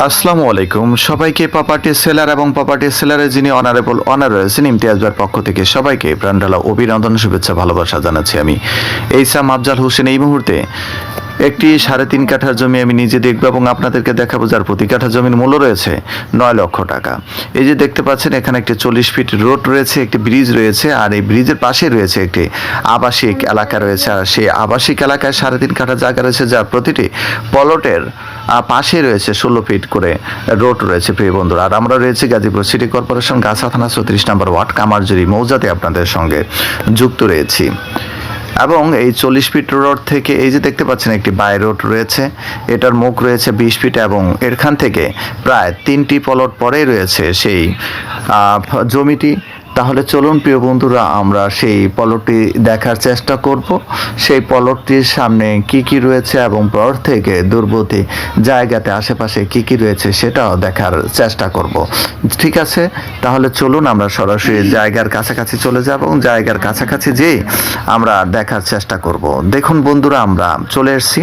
আসসালামু আলাইকুম। সবাইকে প্রপার্টি সেলার এবং প্রপার্টি সেলারের যিনি অনারেবল অনার রয়েছেন ইমতিয়াজবার পক্ষ থেকে সবাইকে প্রাণডালা অভিনন্দন, শুভেচ্ছা, ভালোবাসা জানাচ্ছি আমি। এইসাম আফজাল হোসেন এই মুহূর্তে একটি সাড়ে তিন কাঠা জমি আমি নিজে দেখব এবং আপনাদেরকে দেখাবো যার প্রতি কাঠা জমির মূল্য রয়েছে নয় লক্ষ টাকা। এই যে দেখতে পাচ্ছেন, এখানে একটি চল্লিশ ফিট রোড রয়েছে, একটি ব্রিজ রয়েছে, আর এই ব্রিজের পাশে রয়েছে একটি আবাসিক এলাকা রয়েছে। আর সেই আবাসিক এলাকায় সাড়ে তিন কাঠা জায়গা রয়েছে, যার প্রতিটি পলটের পাশে রয়েছে ষোলো ফিট করে রোড রয়েছে, প্রিয় বন্ধুরা। আর আমরা রয়েছে গাজীপুর সিটি কর্পোরেশন গাছা থানা চৌত্রিশ নম্বর ওয়ার্ড কামারজুরি মৌজাতে আপনাদের সঙ্গে যুক্ত রয়েছি। এবং এই চল্লিশ ফিট রোড থেকে এই যে দেখতে পাচ্ছেন একটি বাই রোড রয়েছে, এটার মুখ রয়েছে বিশ ফিট এবং এরখান থেকে প্রায় তিনটি পলট পরে রয়েছে সেই জমিটি। তাহলে চলুন, প্রিয় বন্ধুরা, আমরা সেই পলটটি দেখার চেষ্টা করব। সেই পলটটির সামনে কি কি রয়েছে এবং পর থেকে দূরবর্তী জায়গাতে আশেপাশে কি কি রয়েছে সেটাও দেখার চেষ্টা করব। ঠিক আছে? তাহলে চলুন, আমরা সরাসরি জায়গার কাছাকাছি চলে যাব এবং জায়গার কাছাকাছি যেয়ে আমরা দেখার চেষ্টা করব। দেখুন বন্ধুরা, আমরা চলে এসেছি।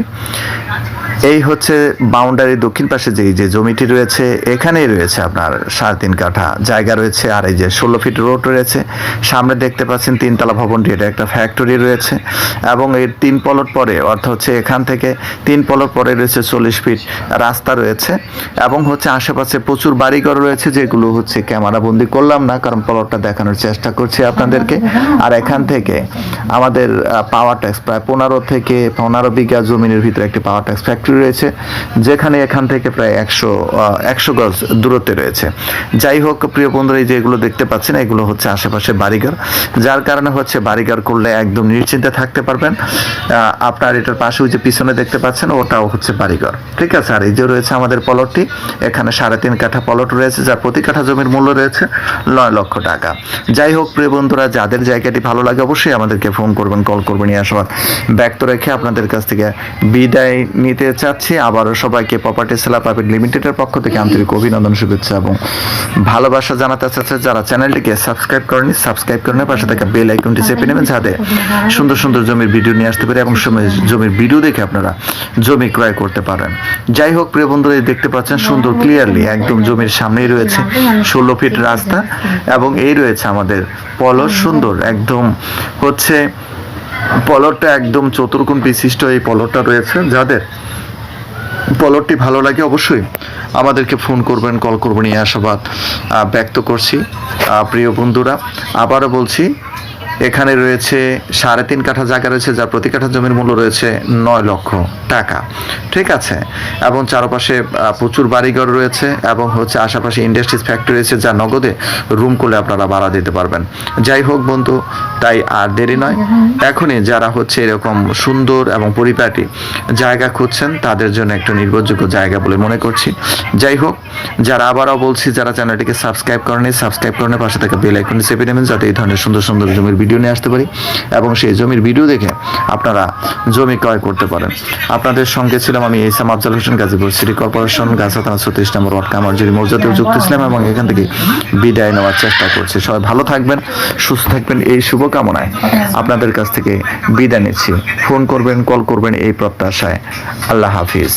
এই হচ্ছে বাউন্ডারি দক্ষিণ পাশে যে যে জমিটি রয়েছে, এখানেই রয়েছে আপনার সাড়ে তিন কাঠা জায়গা রয়েছে, আর এই যে ষোলো ফিট রোড রয়েছে। সামনে দেখতে পাচ্ছেন তিনতলা ভবনটি, এটা একটা ফ্যাক্টরি রয়েছে। এবং এর তিন পলট পরে, অর্থাৎ হচ্ছে এখান থেকে তিন পলট পরে রয়েছে চল্লিশ ফিট রাস্তা রয়েছে। এবং হচ্ছে আশেপাশে প্রচুর বাড়িঘর রয়েছে, যেগুলো হচ্ছে ক্যামেরা বন্দি করলাম না, কারণ পলটটা দেখানোর চেষ্টা করছি আপনাদেরকে। আর এখান থেকে আমাদের পাওয়ার ট্যাক্স প্রায় পনেরো থেকে পনেরো বিঘা জমিনের ভিতরে একটি পাওয়ার ট্যাক্স ফ্যাক্টরি রয়েছে, যেখানে এখান থেকে প্রায় একশো একশো গজ দূরত্বে রয়েছে। যাই হোক, প্রিয় বন্ধুরা, এই যে এগুলো দেখতে পাচ্ছেন, এগুলো হচ্ছে আশেপাশে বাড়িঘর। যার কারণে হচ্ছে বাড়িঘর করলে একদম নিশ্চিন্তে থাকতে পারবেন। আপনার এটার পাশে যে পিছনে দেখতে পাচ্ছেন, ওটাও হচ্ছে বাড়িঘর। ঠিক আছে? আর এই যে রয়েছে আমাদের পলটটি, এখানে সাড়ে তিন কাঠা পলট রয়েছে, যার প্রতি কাঠা জমির মূল্য রয়েছে নয় লক্ষ টাকা। যাই হোক, প্রিয় বন্ধুরা, যাদের জায়গাটি ভালো লাগে, অবশ্যই আমাদেরকে ফোন করবেন, কল করবেন, এই আশাবাদ ব্যক্ত রেখে আপনাদের কাছ থেকে বিদায় নিতে চাচ্ছি, আবারও সবাইকে প্রপার্টি সেলা পাবেন লিমিটেডের পক্ষ থেকে আন্তরিক অভিনন্দন, শুভেচ্ছা এবং ভালোবাসা জানাতে চাচ্ছে যারা চ্যানেলটিকে সাবস্ক্রাইব করেনি সাবস্ক্রাইব করে পাশে থাকা বেল আইকনটি চেপে নেবেন যাতে সুন্দর সুন্দর জমির ভিডিও নিয়ে আসতে পারে এবং জমির ভিডিও দেখে আপনারা জমি ক্রয় করতে পারেন। যাই হোক, প্রিয় বন্ধুরা দেখতে পাচ্ছেন সুন্দর ক্লিয়ারলি একদম জমির সামনেই রয়েছে ষোলো ফিট রাস্তা এবং এই রয়েছে আমাদের পলস সুন্দর একদম হচ্ছে পলটটা একদম চতুর্গুণ বিশিষ্ট এই পলটটা রয়েছে। যাদের পলটটি ভালো লাগে অবশ্যই। আমাদেরকে ফোন করবেন, কল করবেন, এই আশাবাদ ব্যক্ত করছি। প্রিয় বন্ধুরা, আবারও বলছি এখানে রয়েছে সাড়ে তিন কাঠা জায়গা রয়েছে, যার প্রতি কাঠা জমির মূল্য রয়েছে নয় লক্ষ টাকা। ঠিক আছে? এবং চারপাশে প্রচুর বাড়িঘর রয়েছে এবং হচ্ছে আশেপাশে ইন্ডাস্ট্রিজ ফ্যাক্টরি রয়েছে যা নগদে রুম করলে আপনারা ভাড়া দিতে পারবেন। যাই হোক বন্ধু, তাই আর দেরি নয়। এখনই যারা হচ্ছে এরকম সুন্দর এবং পরিপাটি জায়গা খুঁজছেন, তাদের জন্য একটা নির্ভরযোগ্য জায়গা বলে মনে করছি। যাই হোক, যারা আবারও বলছি, যারা চ্যানেলটিকে সাবস্ক্রাইব করেনি সাবস্ক্রাইব করে পাশে থাকা বেল আইকনে চেপে নেবেন, যাতে এই ধরনের সুন্দর সুন্দর জমির ভিডিও নিয়ে আসতে পারি এবং সেই জমির ভিডিও দেখে আপনারা জমি ক্রয় করতে পারেন। আপনাদের সঙ্গে ছিলাম আমি ইসাম আফজাল হোসেন, গাজীপুর সিটি কর্পোরেশন গাছা থানা ছত্রিশ নম্বর ওয়ার্ড কামারজুরি মৌজাতেও যুক্ত ছিলাম এবং এখান থেকে বিদায় নেওয়ার চেষ্টা করছি। সবাই ভালো থাকবেন, সুস্থ থাকবেন, এই শুভকামনায় আপনাদের কাছ থেকে বিদায় নিচ্ছি। ফোন করবেন, কল করবেন এই প্রত্যাশায়। আল্লাহ হাফিজ।